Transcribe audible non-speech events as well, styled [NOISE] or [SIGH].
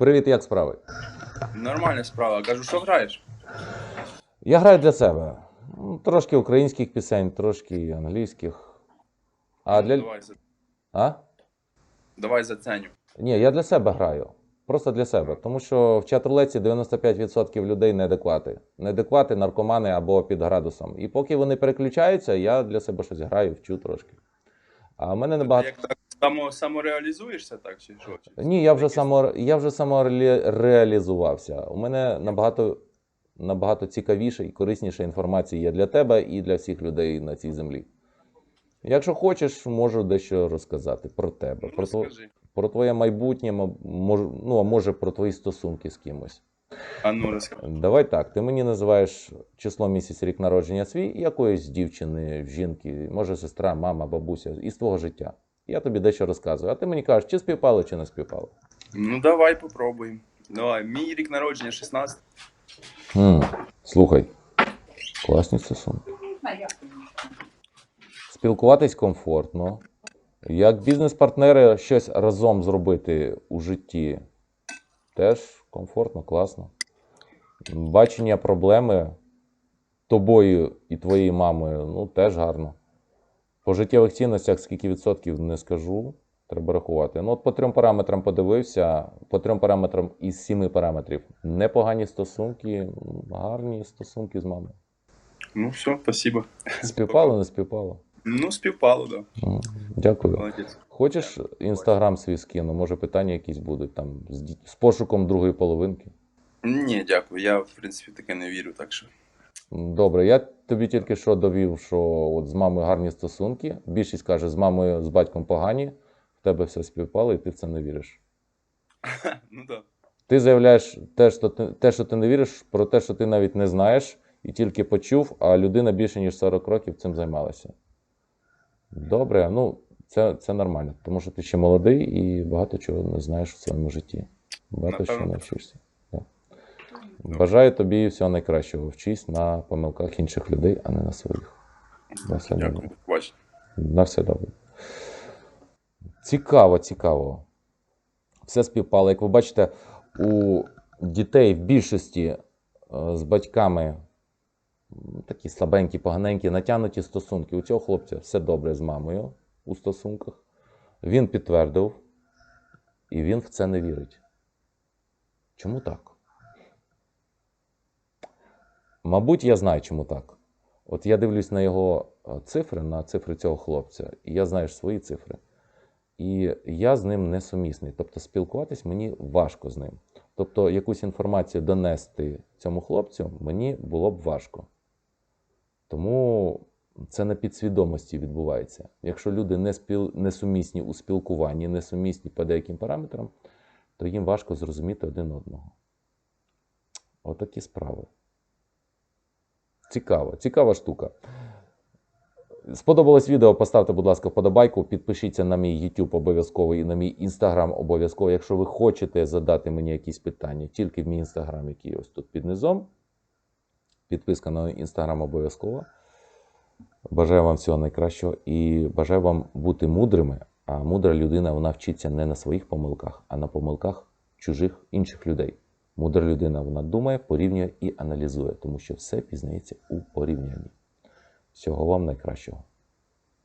Привіт, як справи? Нормальна справа. Кажу, що граєш? Я граю для себе. Ну, Трошки українських пісень, трошки англійських. А для. Давай, за... А? Давай заценю. Ні, я для себе граю. Просто для себе. Тому що в чат-рулетці 95% людей неадеквати. Неадеквати, наркомани або під градусом. І поки вони переключаються, я для себе щось граю, вчу трошки. А в мене небагато. Як так само, самореалізуєшся, так чи що? Ні, я вже само я вже самореалізувався. У мене набагато набагато цікавіше і корисніше інформації є для тебе і для всіх людей на цій землі. Якщо хочеш, можу дещо розказати про тебе, Ну, про, тво- розкажи. про твоє майбутнє, мож, ну а може про твої стосунки з кимось. А ну розкажи. Давай так, ти мені називаєш число місяць, рік народження свій якоїсь дівчини, жінки, може сестра, мама, бабуся із твого життя. Я тобі дещо розказую, а ти мені кажеш, чи співпало, чи не співпало. Ну давай попробуємо. Давай, мій рік народження 16. М, Слухай, класні стосунки. Спілкуватись комфортно. Як бізнес-партнери щось разом зробити у житті теж комфортно, класно. Бачення проблеми тобою і твоєю мамою ну, теж гарно. По життєвих цінностях скільки відсотків не скажу, треба рахувати. Ну, от по трьом параметрам подивився, по трьом параметрам із сіми параметрів. Непогані стосунки, гарні стосунки з мамою. Ну все, спасибо. Співпало, не співпало. Ну, співпало, да. Дякую. Молодець. Хочеш інстаграм свій скину? Може питання якісь будуть там з, з пошуком другої половинки? Ні, дякую. Я, в принципі, таке не вірю, так що. Добре, я тобі тільки що довів, що от з мамою гарні стосунки. Більшість каже, з мамою, з батьком погані. В тебе все співпало, і ти в це не віриш. [LAUGHS] Ну да. Ти заявляєш те, що ти, те, що ти не віриш, про те, що ти навіть не знаєш, і тільки почув, а людина більше ніж 40 років цим займалася. Добре, ну це, це нормально, тому що ти ще молодий і багато чого не знаєш в своєму житті. Багато Напевно, навчишся. Бажаю тобі всього найкращого. Вчись на помилках інших людей, а не на своїх. На все добре. Дякую. Бач. На все добре. Цікаво, цікаво. Все співпало. Як ви бачите, у дітей в більшості е, з батьками такі слабенькі, поганенькі, натягнуті стосунки. У цього хлопця все добре з мамою у стосунках. Він підтвердив, і він в це не вірить. Чому так? Мабуть, я знаю, чому так. От я дивлюсь на його е, цифри, на цифри цього хлопця, і я знаю свої цифри. І я з ним не сумісний. Тобто спілкуватись мені важко з ним. Тобто якусь інформацію донести цьому хлопцю мені було б важко. Тому це на підсвідомості відбувається. Якщо люди не, спіл... не сумісні у спілкуванні, не сумісні по деяким параметрам, то їм важко зрозуміти один одного. Отакі справи. Цікаво, цікава штука. Сподобалось відео, поставте, будь ласка, вподобайку, підпишіться на мій YouTube обов'язково і на мій Instagram обов'язково. Якщо ви хочете задати мені якісь питання, тільки в мій Instagram, який ось тут під низом. Підписка на Instagram обов'язково. Бажаю вам всього найкращого і бажаю вам бути мудрими. А мудра людина вона вчиться не на своїх помилках, а на помилках чужих інших людей. Мудра людина вона думає, порівнює і аналізує, тому що все пізнається у порівнянні. Всього вам найкращого.